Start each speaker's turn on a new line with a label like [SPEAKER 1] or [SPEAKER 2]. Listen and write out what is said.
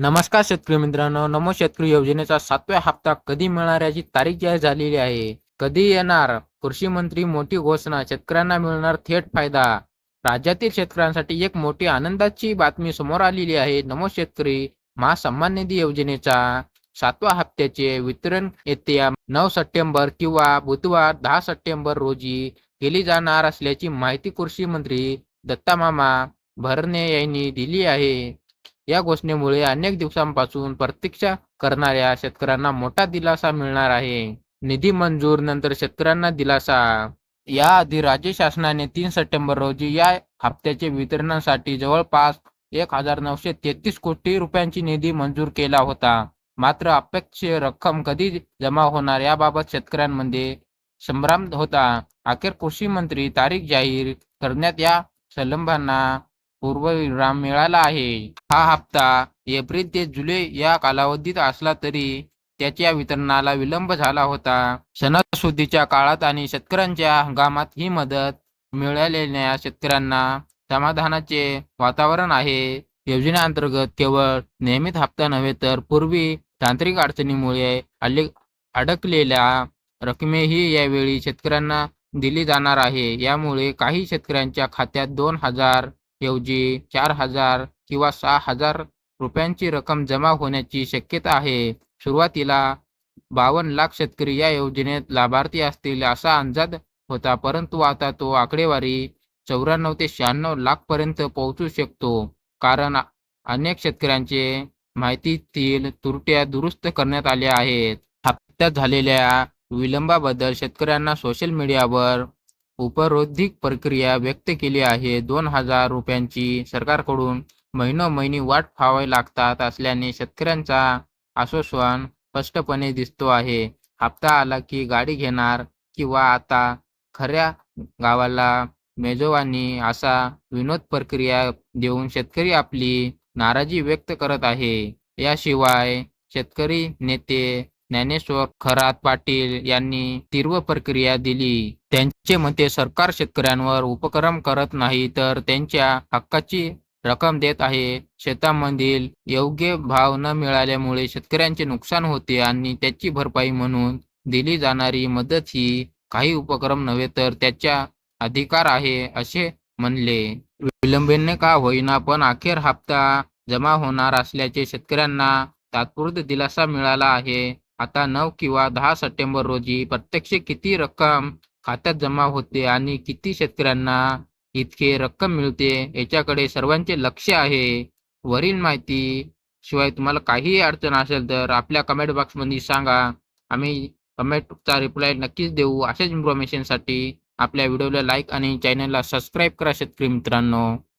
[SPEAKER 1] नमस्कार शेतकरी मित्रांनो नमो शेतकरी योजनेचा सातव्या हप्ता कधी मिळणार याची तारीख जाहीर झालेली आहे. कधी येणार? कृषी मंत्री मोठी घोषणा शेतकऱ्यांना मिळणार थेट फायदा. राज्यातील शेतकऱ्यांसाठी एक मोठी आनंदाची बातमी समोर आलेली आहे. नमो शेतकरी महासन्मान निधी योजनेचा सातव्या हप्त्याचे वितरण येत्या नऊ सप्टेंबर किंवा बुधवार दहा सप्टेंबर रोजी केली जाणार असल्याची माहिती कृषी मंत्री दत्ता मामा भरणे यांनी दिली आहे. या घोषणेमुळे अनेक दिवसांपासून प्रतीक्षा करणाऱ्या शेतकऱ्यांना मोठा दिलासा मिळणार आहे. निधी मंजूर नंतर शेतकऱ्यांना दिलासा. याआधी राज्य शासनाने तीन सप्टेंबर रोजी या हप्त्याचे वितरणासाठी जवळपास एक हजार नऊशे तेहतीस कोटी रुपयांची निधी मंजूर केला होता. मात्र अपेक्षित रक्कम कधी जमा होणार याबाबत शेतकऱ्यांमध्ये संभ्रम होता. अखेर कृषी मंत्री तारीख जाहीर करण्यात या संलंबांना पूर्वविराम मिळाला आहे. हा हप्ता एप्रिल ते जुलै या कालावधीत असला तरी त्याच्या वितरणाला विलंब झाला होता. सणासुदीच्या काळात आणि शेतकऱ्यांच्या हंगामात ही मदत मिळालेल्या शेतकऱ्यांना समाधानाचे वातावरण आहे. योजनेअंतर्गत केवळ नियमित हप्ता नव्हे तर पूर्वी तांत्रिक अडचणीमुळे अले अडकलेल्या रकमेही यावेळी शेतकऱ्यांना दिली जाणार आहे. यामुळे काही शेतकऱ्यांच्या खात्यात दोन हजार ऐवजी चार हजार किंवा सहा हजार रुपयांची रक्कम जमा होण्याची शक्यता आहे. सुरुवातीला बावन्न लाख शेतकरी या योजनेत लाभार्थी असतील असा अंदाज होता परंतु आता तो आकडेवारी चौऱ्याण्णव ते शहाण्णव लाख पर्यंत पोहोचू शकतो. कारण अनेक शेतकऱ्यांचे माहितीतील त्रुट्या दुरुस्त करण्यात आल्या आहेत. हप्त्यात झालेल्या विलंबाबद्दल शेतकऱ्यांना सोशल मीडियावर उपरोधिक प्रक्रिया व्यक्त केली आहे. दोन हजार रुपयांची सरकारकडून महिनोमहिनी वाट पाहावी लागतात असल्याने शेतकऱ्यांचा आश्वासन स्पष्टपणे दिसतो आहे. हप्ता आला की गाडी घेणार किंवा आता खऱ्या गावाला मेजवानी असा विनोद प्रक्रिया देऊन शेतकरी आपली नाराजी व्यक्त करत आहे. याशिवाय शेतकरी नेते ज्ञानेश्वर खरात पाटील यांनी तीव्र प्रक्रिया दिली. त्यांचे मते सरकार शेतकऱ्यांवर उपक्रम करत नाही तर त्यांच्या हक्काची रक्कम देत आहे. शेतामधील योग्य भाव न मिळाल्यामुळे शेतकऱ्यांचे नुकसान होते आणि त्याची भरपाई म्हणून दिली जाणारी मदत ही काही उपक्रम नव्हे तर त्याच्या अधिकार आहे असे म्हणले. विलंबीने का होईना पण अखेर हप्ता जमा होणार असल्याचे शेतकऱ्यांना तात्पुरता दिलासा मिळाला आहे. आता नऊ किंवा दहा सप्टेंबर रोजी प्रत्यक्ष किती रक्कम खात्यात जमा होते आणि किती शेतकऱ्यांना इतके रक्कम मिळते याच्याकडे सर्वांचे लक्ष आहे. वरील माहिती शिवाय तुम्हाला काहीही अडचण असेल तर आपल्या कमेंट बॉक्समध्ये सांगा. आम्ही कमेंटचा रिप्लाय नक्कीच देऊ. अशाच इन्फॉर्मेशनसाठी आपल्या व्हिडिओला लाईक आणि चॅनलला सबस्क्राईब करा शेतकरी मित्रांनो.